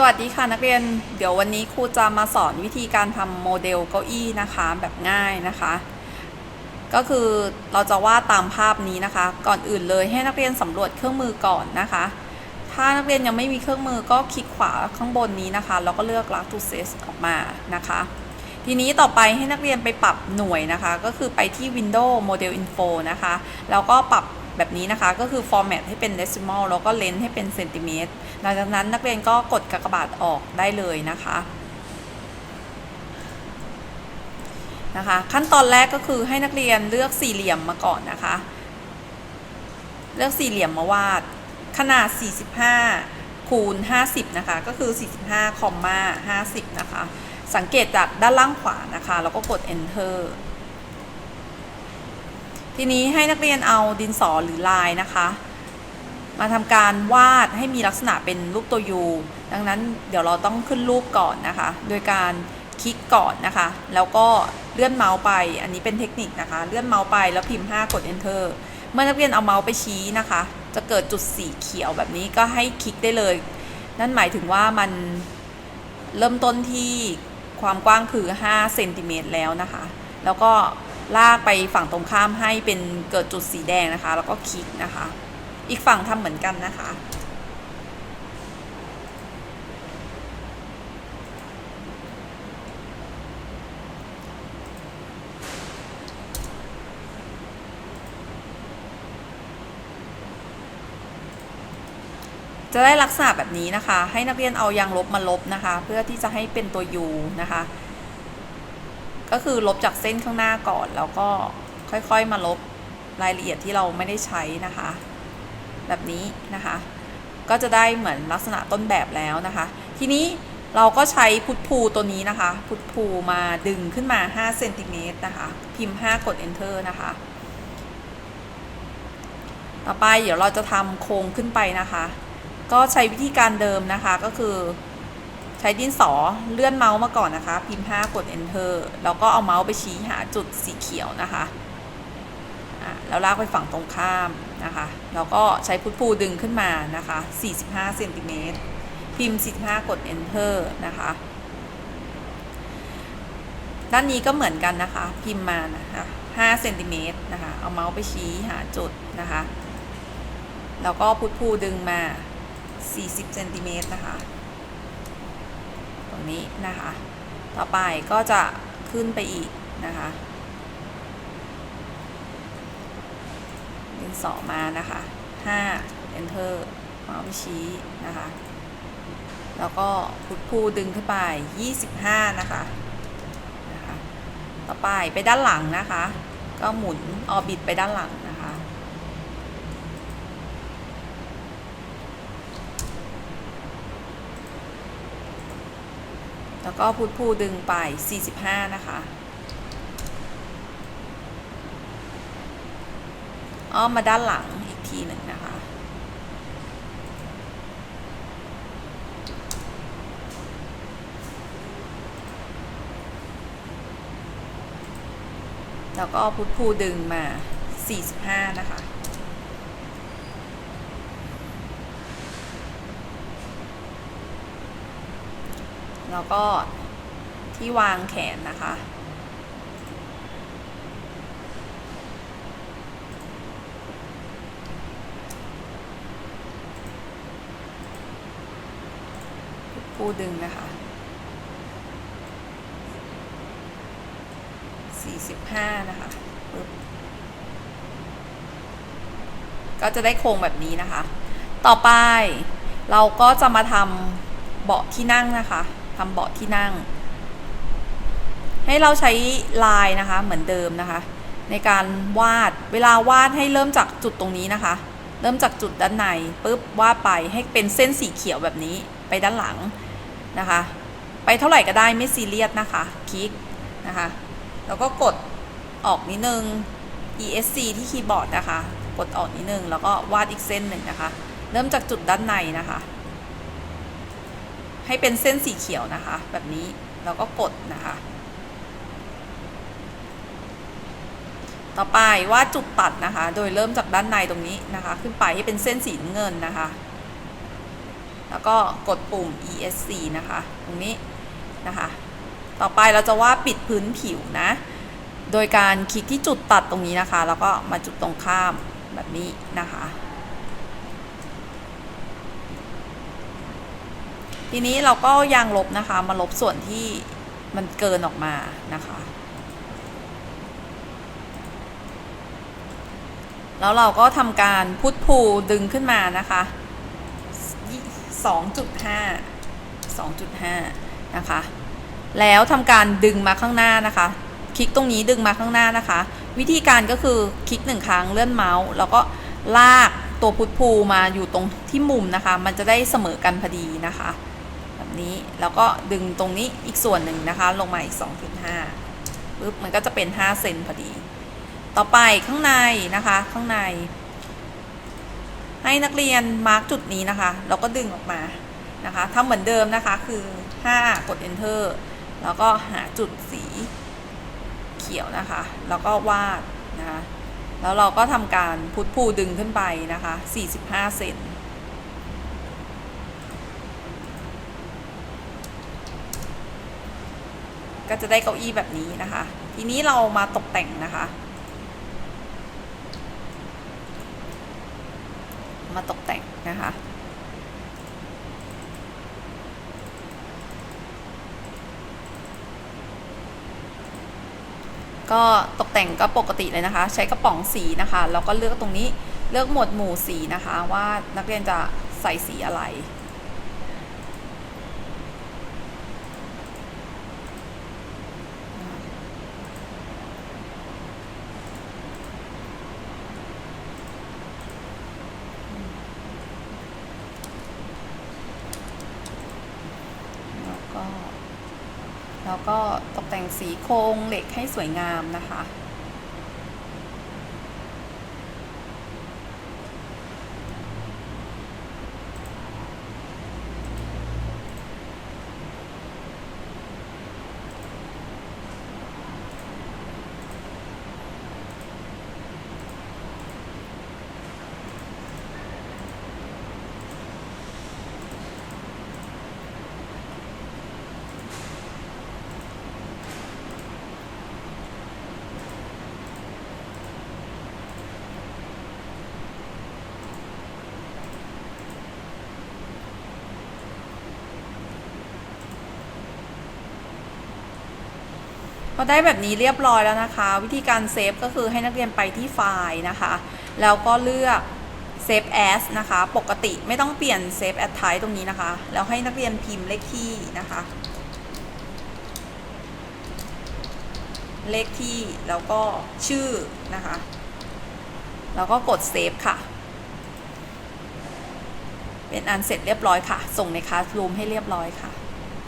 สวัสดีค่ะนักเรียนเดี๋ยววันนี้ครูจะมาสอนวิธีการทำโมเดลเก้าอี้นะคะแบบง่ายนะคะ ก็คือเราจะวาดตามภาพนี้นะคะ ก่อนอื่นเลยให้นักเรียนสำรวจเครื่องมือก่อนนะคะ ถ้านักเรียนยังไม่มีเครื่องมือก็คลิกขวาข้างบนนี้นะคะแล้วก็เลือก l a to set ออกมานะคะ ทีนี้ต่อไปให้นักเรียนไปปรับหน่วยนะคะ ก็คือไปที่ Windows Model Info นะคะ แล้วก็ปรับ แบบนี้นะคะ ก็คือ format ให้เป็น decimal แล้วก็ length ให้เป็นเซนติเมตรหลังจากนั้นนักเรียนก็กดกากบาทออกได้เลยนะคะนะคะ ขั้นตอนแรกก็คือให้นักเรียนเลือกสี่เหลี่ยมมาก่อนนะคะ เลือกสี่เหลี่ยมมาวาดขนาด 45 คูณ 50 นะคะ ก็คือ 45คอมมา50 นะคะ สังเกตจากด้านล่างขวานะคะ แล้วก็กด enter ทีนี้ให้นักเรียนเอาดินสอหรือลายนะคะ มาทำการวาดให้มีลักษณะเป็นรูปตัว U ดังนั้นเดี๋ยวเราต้องขึ้นรูปก่อนนะคะ โดยการคลิกก่อนนะคะ แล้วก็เลื่อนเมาส์ไป อันนี้เป็นเทคนิคนะคะ เลื่อนเมาส์ไปแล้วพิมพ์ 5 กด enter เมื่อนักเรียนเอาเมาส์ไปชี้นะคะ จะเกิดจุดสีเขียวแบบนี้ก็ให้คลิกได้เลย นั่นหมายถึงว่ามันเริ่มต้นที่ความกว้างคือ5เซนติเมตรแล้วนะคะ แล้วก็ ลากไปฝั่งตรงข้ามให้เป็นเกิดจุดสีแดงนะคะ แล้วก็คลิกนะคะ อีกฝั่งทำเหมือนกันนะคะ จะได้ลักษณะแบบนี้นะคะ ให้นักเรียนเอายางลบมาลบนะคะ เพื่อที่จะให้เป็นตัว U นะคะ ก็คือลบจากเส้นข้างหน้าก่อน แล้วก็ค่อยๆมาลบรายละเอียดที่เราไม่ได้ใช้นะคะ แบบนี้นะคะ ก็จะได้เหมือนลักษณะต้นแบบแล้วนะคะ ทีนี้เราก็ใช้พุทพูตัวนี้นะคะ พุทพูมาดึงขึ้นมา 5 เซนติเมตรนะคะ พิมพ์ 5 กด enter นะคะ ต่อไปเดี๋ยวเราจะทำโครงขึ้นไปนะคะ ก็ใช้วิธีการเดิมนะคะก็คือ ใช้ดินสอเลื่อนเมาส์มาก่อนนะคะ พิมพ์ 5 กด enter แล้วก็เอาเมาส์ไปชี้หาจุดสีเขียวนะคะแล้วลากไปฝั่งตรงข้ามนะคะ แล้วก็ใช้พุทพูดึงขึ้นมานะคะ 45เซนติเมตร พิมพ์ 45 กด enter นะคะ ด้านนี้ก็เหมือนกันนะคะ พิมพ์มานะคะ5เซนติเมตรนะคะ เอาเมาส์ไปชี้หาจุดนะคะ แล้วก็พุทพูดึงมา 40เซนติเมตรนะคะ รงนี้นะคะ ต่อไปก็จะขึ้นไปอีกนะคะดินสอมานะคะ5 enter เมาส์ไปชี้นะคะ แล้วก็พุทพูดึงขึ้นไป 25 นะคะนะคะ ต่อไปไปด้านหลังนะคะ ก็หมุนออบิทไปด้านหลังนะคะ แล้วก็พุทพูดึงไป 45 นะคะอ้อมมาด้านหลังอีกทีหนึ่งนะคะ แล้วก็พุทพูดึงมา 45 นะคะ แล้วก็ที่วางแขนนะคะ ปูดึงนะคะ 45 นะคะก็จะได้โครงแบบนี้นะคะ ต่อไปเราก็จะมาทำเบาะที่นั่งนะคะ ทำเบาะที่นั่ง ให้เราใช้ลายนะคะเหมือนเดิมนะคะ ในการวาดเวลาวาดให้เริ่มจากจุดตรงนี้นะคะ เริ่มจากจุดด้านในปุ๊บวาดไปให้เป็นเส้นสีเขียวแบบนี้ไปด้านหลังนะคะ ไปเท่าไหร่ก็ได้ไม่ซีเรียสนะคะคลิกนะคะ แล้วก็กดออกนิดนึง ESC ที่คีย์บอร์ดนะคะ กดออกนิดนึงแล้วก็วาดอีกเส้นหนึ่งนะคะ เริ่มจากจุดด้านในนะคะ ให้เป็นเส้นสีเขียวนะคะ แบบนี้แล้วก็กดนะคะ ต่อไปวาดจุดตัดนะคะ โดยเริ่มจากด้านในตรงนี้นะคะ ขึ้นไปให้เป็นเส้นสีเงินนะคะ แล้วก็กดปุ่ม ESC นะคะ ตรงนี้นะคะ ต่อไปเราจะว่าดปิดพื้นผิวนะ โดยการคลิกที่จุดตัดตรงนี้นะคะ แล้วก็มาจุดตรงข้ามแบบนี้นะคะ ทีนี้เราก็ยางลบนะคะ มาลบส่วนที่มันเกินออกมานะคะ แล้วเราก็ทำการพุทพูดึงขึ้นมานะคะ2.5 2.5 นะคะ แล้วทำการดึงมาข้างหน้านะคะ คลิกตรงนี้ดึงมาข้างหน้านะคะ วิธีการก็คือคลิกหนึ่งครั้งเลื่อนเมาส์ แล้วก็ลากตัวพุทพูมาอยู่ตรงที่มุมนะคะ มันจะได้เสมอกันพอดีนะคะ นี้ แล้วก็ดึงตรงนี้อีกส่วนหนึ่งนะคะ ลงมาอีก 2.5ปึ๊บมันก็จะเป็น 5 เซนพอดี ต่อไปข้างในนะคะ ข้างใน ให้นักเรียนมาร์กจุดนี้นะคะ แล้วก็ดึงออกมานะคะทำเหมือนเดิมนะคะคือ 5 กด enter แล้วก็หาจุดสีเขียวนะคะ แล้วก็วาดนะคะ แล้วเราก็ทำการพุทพูดึงขึ้นไปนะคะ 45 เซน ก็จะได้เก้าอี้แบบนี้นะคะ ทีนี้เรามาตกแต่งนะคะ มาตกแต่งนะคะก็ตกแต่งก็ปกติเลยนะคะ ใช้กระป๋องสีนะคะแล้วก็เลือกตรงนี้เลือกหมวดหมู่สีนะคะ ว่านักเรียนจะใส่สีอะไร แล้วก็ แล้วก็ตกแต่งสีโครงเหล็กให้สวยงามนะคะ พอได้แบบนี้เรียบร้อยแล้วนะคะ วิธีการเซฟก็คือให้นักเรียนไปที่ไฟล์นะคะ แล้วก็เลือกเซฟแอสนะคะ ปกติไม่ต้องเปลี่ยนเซฟแอดไทตรงนี้นะคะ แล้วให้นักเรียนพิมพ์เลขที่นะคะ เลขที่แล้วก็ชื่อนะคะ แล้วก็กดเซฟค่ะ เป็นอันเสร็จเรียบร้อยค่ะ ส่งในคลาสรูมให้เรียบร้อยค่ะ